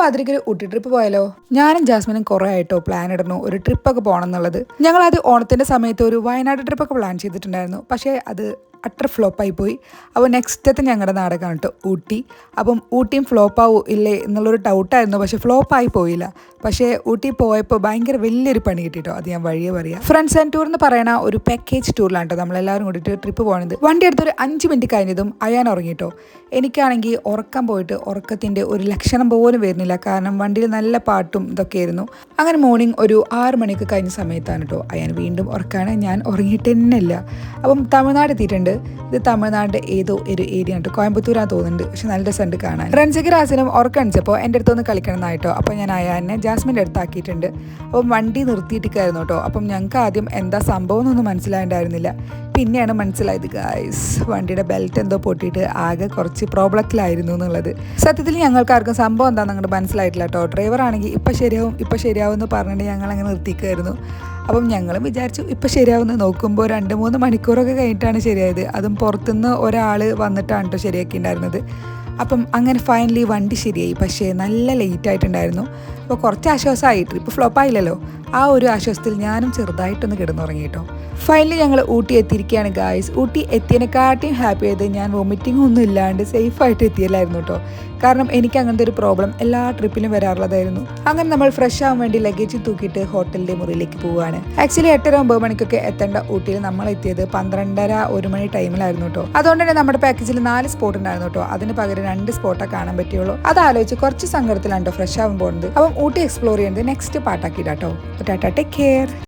പാതിരിക്ക് ഒരു ഊട്ടി ട്രിപ്പ് പോയാലോ? ഞാനും ജാസ്മിനും കുറേ ആയിട്ടോ പ്ലാൻ ഇടുന്നു ഒരു ട്രിപ്പ് ഒക്കെ പോകണം എന്നുള്ളത് ഞങ്ങൾ അത് ഓണത്തിന്റെ സമയത്ത് ഒരു വയനാട് ട്രിപ്പ് ഒക്കെ പ്ലാൻ ചെയ്തിട്ടുണ്ടായിരുന്നു. പക്ഷേ അത് അട്ടർ ഫ്ലോപ്പായി പോയി. അപ്പോൾ നെക്സ്റ്റത്തെ ഞങ്ങളുടെ നാടകമാണ് കേട്ടോ ഊട്ടി. അപ്പം ഊട്ടിയും ഫ്ലോപ്പാവോ ഇല്ലേ എന്നുള്ളൊരു ഡൗട്ടായിരുന്നു. പക്ഷേ ഫ്ലോപ്പായി പോയില്ല. പക്ഷേ ഊട്ടി പോയപ്പോൾ ഭയങ്കര വലിയൊരു പണി കിട്ടിട്ടോ അത് ഞാൻ വഴിയെ പറയാം. ഫ്രണ്ട്സ് ആൻഡ് ടൂർ എന്ന് പറയണ ഒരു പാക്കേജ് ടൂറിലാണ് കേട്ടോ നമ്മളെല്ലാവരും കൂടിയിട്ട് ട്രിപ്പ് പോകുന്നത് വണ്ടി എടുത്തൊരു അഞ്ച് മിനിറ്റ് കഴിഞ്ഞതും അയാൻ ഉറങ്ങിട്ടോ എനിക്കാണെങ്കിൽ ഉറക്കം പോയിട്ട് ഉറക്കത്തിന്റെ ഒരു ലക്ഷണം പോലും വരുന്നില്ല. കാരണം വണ്ടിയിൽ നല്ല പാട്ടും ഇതൊക്കെ ആയിരുന്നു അങ്ങനെ മോർണിംഗ് ഒരു ആറ് മണിക്ക് കഴിഞ്ഞ സമയത്താണ് കേട്ടോ അയാൻ വീണ്ടും ഉറക്കാണ്. ഞാൻ ഉറങ്ങിയിട്ട് തന്നെ ഇല്ല. അപ്പം തമിഴ്നാട് എത്തിയിട്ടുണ്ട്. ഇത് തമിഴ്നാടിന്റെ ഏതോ ഒരു ഏരിയ ഉണ്ട്. കോയമ്പത്തൂരാ തോന്നുന്നുണ്ട്. പക്ഷെ നല്ല രസമുണ്ട് കാണാൻ. റൺസിക്ക് റാസിനും ഉറക്കണിച്ചപ്പോൾ എന്റെ അടുത്തൊന്ന് കളിക്കണം എന്നായിട്ടോ അപ്പം ഞാൻ അയാനെ ജാസ്മിന്റെ അടുത്താക്കിയിട്ടുണ്ട് അപ്പം വണ്ടി നിർത്തിയിട്ടിരിക്കായിരുന്നു കേട്ടോ. അപ്പം ഞങ്ങൾക്ക് ആദ്യം എന്താ സംഭവം എന്നൊന്നും മനസ്സിലായിട്ടുണ്ടായിരുന്നില്ല പിന്നെയാണ് മനസ്സിലായത് ഗായ്സ് വണ്ടിയുടെ ബെൽറ്റ് എന്തോ പൊട്ടിയിട്ട് ആകെ കുറച്ച് പ്രോബ്ലത്തിലായിരുന്നു എന്നുള്ളത്. സത്യത്തിൽ ഞങ്ങൾക്ക് ആർക്കും സംഭവം എന്താണെന്ന് അങ്ങോട്ട് മനസ്സിലായിട്ടില്ല കേട്ടോ. ഡ്രൈവർ ആണെങ്കിൽ ഇപ്പം ശരിയാവും ഇപ്പം ശരിയാവും എന്ന് പറഞ്ഞിട്ട് ഞങ്ങൾ അങ്ങനെ നിർത്തിക്കുമായിരുന്നു അപ്പം ഞങ്ങളും വിചാരിച്ചു ഇപ്പം ശരിയാവുന്ന. നോക്കുമ്പോൾ രണ്ട് മൂന്ന് മണിക്കൂറൊക്കെ കഴിഞ്ഞിട്ടാണ് ശരിയായത്. അതും പുറത്തുനിന്ന് ഒരാൾ വന്നിട്ടാണ് കേട്ടോ ശരിയാക്കിയിട്ടുണ്ടായിരുന്നത് അപ്പം അങ്ങനെ ഫൈനലി വണ്ടി ശരിയായി. പക്ഷേ നല്ല ലേറ്റ് ആയിട്ടുണ്ടായിരുന്നു. അപ്പോൾ കുറച്ച് ആശ്വാസമായി ട്രിപ്പ് ഫ്ലോപ്പ് ആയില്ലല്ലോ. ആ ഒരു ആശ്വാസത്തിൽ ഞാനും ചെറുതായിട്ടൊന്ന് കിടന്നുറങ്ങി കേട്ടോ ഫൈനലി ഞങ്ങൾ ഊട്ടി എത്തിയിരിക്കുകയാണ് ഗായ്സ് ഊട്ടി എത്തിയതിനെക്കാട്ടിയും ഹാപ്പി ആയത് ഞാൻ വൊമിറ്റിംഗ് ഒന്നും ഇല്ലാണ്ട് സേഫായിട്ട് എത്തിയല്ലായിരുന്നു കേട്ടോ കാരണം എനിക്ക് അങ്ങനത്തെ ഒരു പ്രോബ്ലം എല്ലാ ട്രിപ്പിലും വരാറുള്ളതായിരുന്നു. അങ്ങനെ നമ്മൾ ഫ്രഷ് ആവാൻ വേണ്ടി ലഗേജ് തൂക്കിയിട്ട് ഹോട്ടലിന്റെ മുറിയിലേക്ക് പോവുകയാണ്. ആക്ച്വലി എട്ടര ഒമ്പത് മണിക്കൊക്കെ എത്തേണ്ട ഊട്ടിയിൽ നമ്മൾ എത്തിയത് പന്ത്രണ്ടര ഒരു മണി ടൈമിലായിരുന്നു കേട്ടോ അതുകൊണ്ട് തന്നെ നമ്മുടെ പാക്കേജിൽ നാല് സ്പോട്ട് ഉണ്ടായിരുന്നു കേട്ടോ അതിന് പകരം രണ്ട് സ്പോട്ടേ കാണാൻ പറ്റുള്ളൂ അതാലോചിച്ച് കുറച്ച് സങ്കടത്തിലാണ് കേട്ടോ ഫ്രഷ് ആവാൻ പോകുന്നത്. അപ്പം ഊട്ടി എക്സ്പ്ലോർ ചെയ്യുന്നത് next So, Tata, take care.